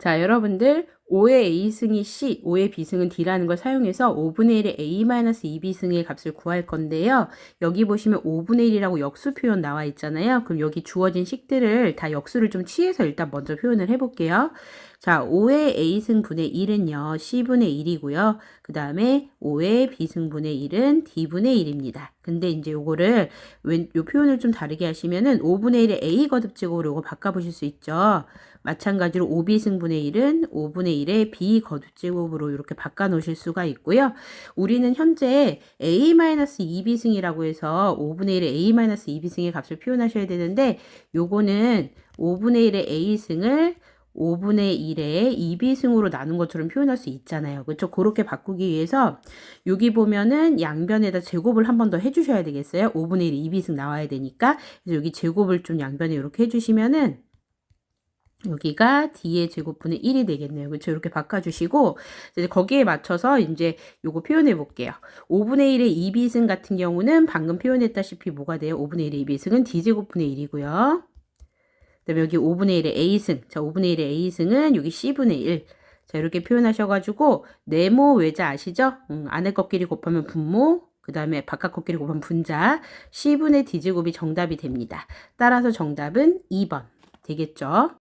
자, 여러분들 5의 a승이 c, 5의 b승은 d라는 걸 사용해서 5분의 1의 a-2b승의 값을 구할 건데요. 여기 보시면 5분의 1이라고 역수 표현 나와 있잖아요. 그럼 여기 주어진 식들을 다 역수를 좀 취해서 일단 먼저 표현을 해볼게요. 자, 5의 a승분의 1은요, c분의 1이고요. 그 다음에 5의 b승분의 1은 d분의 1입니다. 근데 이제 요거를, 왼, 요 표현을 좀 다르게 하시면은 5분의 1의 a 거듭제곱으로 요거 바꿔보실 수 있죠. 마찬가지로 5b승분의 1은 5분의 1의 b 거듭제곱으로 이렇게 바꿔 놓으실 수가 있고요. 우리는 현재 a-2b승이라고 해서 5분의 1의 a-2b승의 값을 표현하셔야 되는데 요거는 5분의 1의 a승을 5분의 1의 2비승으로 나눈 것처럼 표현할 수 있잖아요. 그렇죠? 그렇게 바꾸기 위해서 여기 보면은 양변에다 제곱을 한 번 더 해주셔야 되겠어요. 5분의 1의 2비승 나와야 되니까 그래서 여기 제곱을 좀 양변에 이렇게 해주시면은 여기가 d의 제곱분의 1이 되겠네요. 그렇죠? 이렇게 바꿔주시고 이제 거기에 맞춰서 이제 요거 표현해 볼게요. 5분의 1의 2비승 같은 경우는 방금 표현했다시피 뭐가 돼요? 5분의 1의 2비승은 d제곱분의 1이고요. 그 다음에 여기 5분의 1의 a승. 자, 5분의 1의 a승은 여기 c분의 1. 자, 이렇게 표현하셔가지고 네모 외자 아시죠? 음, 안에 것끼리 곱하면 분모. 그 다음에 바깥 것끼리 곱하면 분자. c분의 d제곱이 정답이 됩니다. 따라서 정답은 2번 되겠죠?